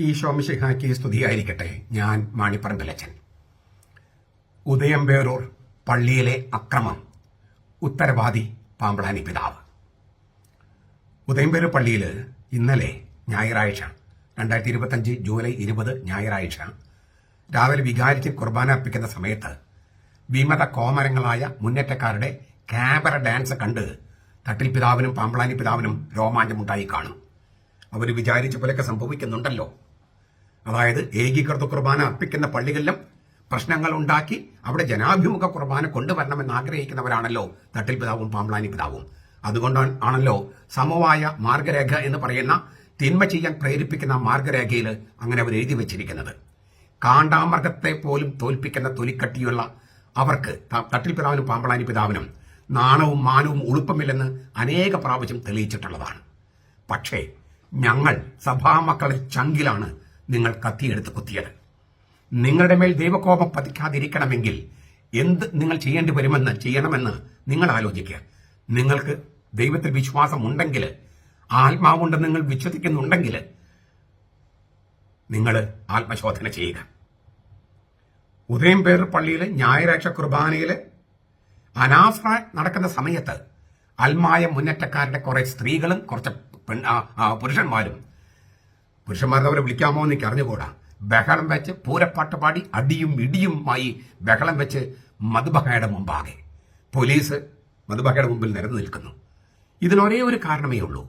ഈ ശോമിശിഹായ്ക്ക് സ്തുതിയായിരിക്കട്ടെ. ഞാൻ മാണിപ്പറമ്പലച്ചൻ. ഉദയംപേരൂർ പള്ളിയിലെ അക്രമം. ഉത്തരവാദി പാമ്പളാനി പിതാവ്. ഉദയംപേരൂർ പള്ളിയിൽ ഇന്നലെ ഞായറാഴ്ച രണ്ടായിരത്തി ഇരുപത്തഞ്ച് ജൂലൈ ഇരുപത് ഞായറാഴ്ച രാവിലെ വികാരിച്ച് കുർബാന അർപ്പിക്കുന്ന സമയത്ത് വിമത കോമരങ്ങളായ മുന്നേറ്റക്കാരുടെ ക്യാമറ ഡാൻസ് കണ്ട് തട്ടിൽ പിതാവിനും പാമ്പളാനി പിതാവിനും രോമാഞ്ചമുണ്ടായി കാണും. അവർ വിചാരിച്ച പോലെയൊക്കെ സംഭവിക്കുന്നുണ്ടല്ലോ. അതായത് ഏകീകൃത കുർബാന അർപ്പിക്കുന്ന പള്ളികളിലും പ്രശ്നങ്ങൾ ഉണ്ടാക്കി അവിടെ ജനാഭിമുഖ കുർബാന കൊണ്ടുവരണമെന്ന് ആഗ്രഹിക്കുന്നവരാണല്ലോ തട്ടിൽ പിതാവും പാമ്പ്ലാനി പിതാവും. അതുകൊണ്ടാണ് ആണല്ലോ സമവായ മാർഗരേഖ എന്ന് പറയുന്ന തിന്മ ചെയ്യാൻ പ്രേരിപ്പിക്കുന്ന മാർഗരേഖയിൽ അങ്ങനെ അവർ എഴുതി വെച്ചിരിക്കുന്നത്. കാണ്ടാമൃഗത്തെ പോലും തോൽപ്പിക്കുന്ന തൊലിക്കട്ടിയുള്ള അവർക്ക് തട്ടിൽ പിതാവിനും പാമ്പളാനി പിതാവിനും നാണവും മാനവും ഉളുപ്പമില്ലെന്ന് അനേക പ്രാവശ്യം തെളിയിച്ചിട്ടുള്ളതാണ്. പക്ഷേ ഞങ്ങൾ സഭാമക്കളെ ചങ്കിലാണ് നിങ്ങൾ കത്തിയെടുത്ത് കുത്തിയത്. നിങ്ങളുടെ മേൽ ദൈവകോപം പതിക്കാതിരിക്കണമെങ്കിൽ എന്ത് നിങ്ങൾ ചെയ്യേണ്ടി വരുമെന്ന് ചെയ്യണമെന്ന് നിങ്ങൾ ആലോചിക്കുക. നിങ്ങൾക്ക് ദൈവത്തിൽ വിശ്വാസം വിശ്വാസമുണ്ടെങ്കിൽ ആത്മാവുണ്ട് നിങ്ങൾ വിശ്വസിക്കുന്നുണ്ടെങ്കിൽ നിങ്ങൾ ആത്മശോധന ചെയ്യുക. ഉദയം പേർ പള്ളിയിൽ ഞായറാഴ്ച കുർബാനയിൽ അനാഫ്ര നടക്കുന്ന സമയത്ത് അൽമായ മുന്നേറ്റക്കാരുടെ കുറെ സ്ത്രീകളും കുറച്ച് പെൺ പുരുഷന്മാരും. പുരുഷന്മാരെ അവരെ വിളിക്കാമോ എന്ന് അറിഞ്ഞുകൂടാ. ബഹളം വെച്ച് പൂരപ്പാട്ട് പാടി അടിയും ഇടിയുമായി ബഹളം വെച്ച് മധുബഹയുടെ മുമ്പാകെ. പോലീസ് മധുബഹയുടെ മുമ്പിൽ നിരന്നു നിൽക്കുന്നു. ഇതിനൊരേ ഒരു കാരണമേ ഉള്ളൂ.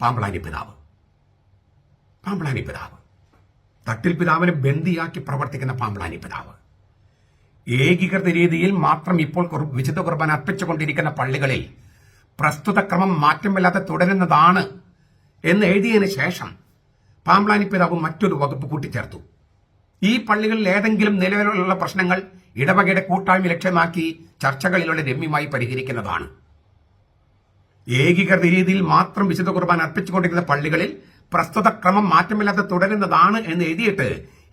പാമ്പളാനി പിതാവ്. പാമ്പളാനി പിതാവ്. തട്ടിൽ പിതാവിനെ ബന്ദിയാക്കി പ്രവർത്തിക്കുന്ന പാമ്പളാനി പിതാവ്. ഏകീകൃത രീതിയിൽ മാത്രം ഇപ്പോൾ വിശുദ്ധ കുർബാന അർപ്പിച്ചുകൊണ്ടിരിക്കുന്ന പള്ളികളിൽ പ്രസ്തുത ക്രമം മാറ്റമില്ലാതെ തുടരുന്നതാണ് എന്ന് എഴുതിയതിനു ശേഷം പാമ്പ്ലാനി പിതാവ് മറ്റൊരു വകുപ്പ് കൂട്ടിച്ചേർത്തു. ഈ പള്ളികളിൽ ഏതെങ്കിലും നിലവിലുള്ള പ്രശ്നങ്ങൾ ഇടവകയുടെ കൂട്ടായ്മ ലക്ഷ്യമാക്കി ചർച്ചകളിലൂടെ രമ്യമായി പരിഹരിക്കുന്നതാണ്. ഏകീകൃത രീതിയിൽ മാത്രം വിശുദ്ധ കുർബാന അർപ്പിച്ചുകൊണ്ടിരിക്കുന്ന പള്ളികളിൽ പ്രസ്തുത ക്രമം മാറ്റമില്ലാതെ തുടരുന്നതാണ് എന്ന് എഴുതിയിട്ട്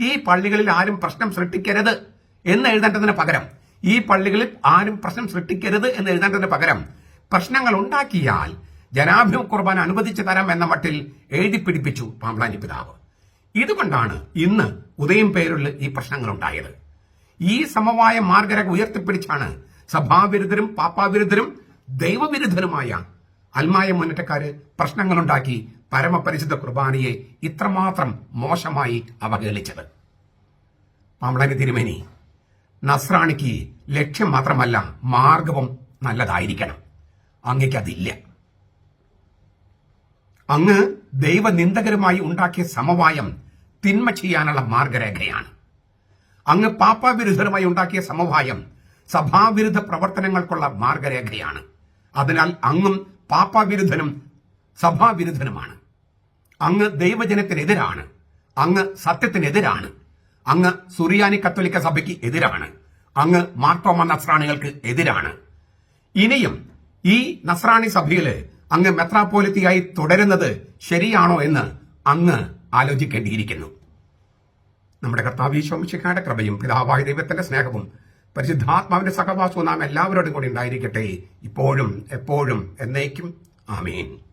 ഈ പള്ളികളിൽ ആരും പ്രശ്നം സൃഷ്ടിക്കരുത് എന്ന് എഴുതേണ്ടതിന് പകരം ഈ പള്ളികളിൽ ആരും പ്രശ്നം സൃഷ്ടിക്കരുത് എന്ന് എഴുതേണ്ടതിന് പകരം പ്രശ്നങ്ങൾ ഉണ്ടാക്കിയാൽ ജനാഭിമ കുർബാന അനുവദിച്ചു തരാം എന്ന മട്ടിൽ എഴുതി പിടിപ്പിച്ചു പാമ്പളാനി പിതാവ്. ഇതുകൊണ്ടാണ് ഇന്ന് ഉദയം പേരിൽ ഈ പ്രശ്നങ്ങൾ ഉണ്ടായത് ഈ സമവായ മാർഗരേഖ ഉയർത്തിപ്പിടിച്ചാണ് സഭാവിരുദ്ധരും പാപ്പാവിരുദ്ധരും ദൈവവിരുദ്ധരുമായ അൽമായ മുന്നേറ്റക്കാര് പ്രശ്നങ്ങളുണ്ടാക്കി പരമപരിശുദ്ധ കുർബാനയെ ഇത്രമാത്രം മോശമായി അവഹേളിച്ചത്. പാമ്പളാനി തിരുമേനി നസ്രാണിക്ക് ലക്ഷ്യം മാത്രമല്ല മാർഗവും നല്ലതായിരിക്കണം. അങ്ങയ്ക്ക് അതില്ല അങ്ങ് ദൈവനിന്ദകരുമായി ഉണ്ടാക്കിയ സമവായം തിന്മ ചെയ്യാനുള്ള മാർഗരേഖയാണ്. അങ്ങ് പാപ്പാവിരുദ്ധരുമായി ഉണ്ടാക്കിയ സമവായം സഭാവിരുദ്ധ പ്രവർത്തനങ്ങൾക്കുള്ള മാർഗരേഖയാണ്. അതിനാൽ അങ്ങും പാപ്പാവിരുദ്ധനും സഭാവിരുദ്ധനുമാണ്. അങ്ങ് ദൈവജനത്തിനെതിരാണ്. അങ്ങ് സത്യത്തിനെതിരാണ്. അങ്ങ് സുറിയാനി കത്തോലിക്ക സഭയ്ക്ക് എതിരാണ്. അങ്ങ് മാർത്തോമ നസ്രാണികൾക്ക് എതിരാണ്. ഇനിയും ഈ നസ്രാണി സഭയിൽ അങ്ങ് മെത്രാപ്പോലിത്തിയായി തുടരുന്നത് ശരിയാണോ എന്ന് അങ്ങ് ആലോചിക്കേണ്ടിയിരിക്കുന്നു. നമ്മുടെ കർത്താവ് ഈശോമിശിഖായുടെ കൃപയും പിതാവായ ദൈവത്തിന്റെ സ്നേഹവും പരിശുദ്ധാത്മാവിന്റെ സഹവാസവും നാം എല്ലാവരോടും കൂടി ഉണ്ടായിരിക്കട്ടെ. ഇപ്പോഴും എപ്പോഴും എന്നേക്കും. ആമേൻ.